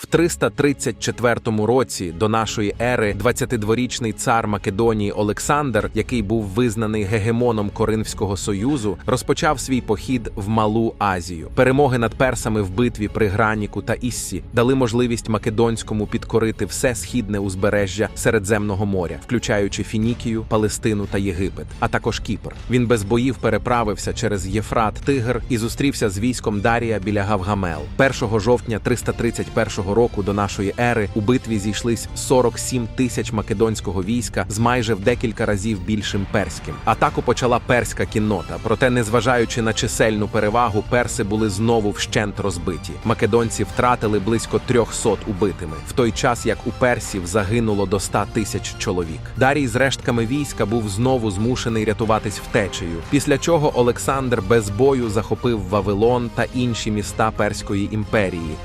В 334 році до нашої ери 22-річний цар Македонії Олександр, який був визнаний гегемоном Коринфського союзу, розпочав свій похід в Малу Азію. Перемоги над персами в битві при Граніку та Іссі дали можливість Македонському підкорити все східне узбережжя Середземного моря, включаючи Фінікію, Палестину та Єгипет, а також Кіпр. Він без боїв переправився через Єфрат Тигр і зустрівся з військом Дарія біля Гавгамел. 1 жовтня 331 року до нашої ери у битві зійшлись 47 тисяч македонського війська з майже в декілька разів більшим перським. Атаку почала перська кіннота, проте, незважаючи на чисельну перевагу, перси були знову вщент розбиті. Македонці втратили близько 300 убитими, в той час як у персів загинуло до 100 тисяч чоловік. Дарій з рештками війська був знову змушений рятуватись втечею, після чого Олександр без бою захопив Вавилон та інші міста Перської імперії,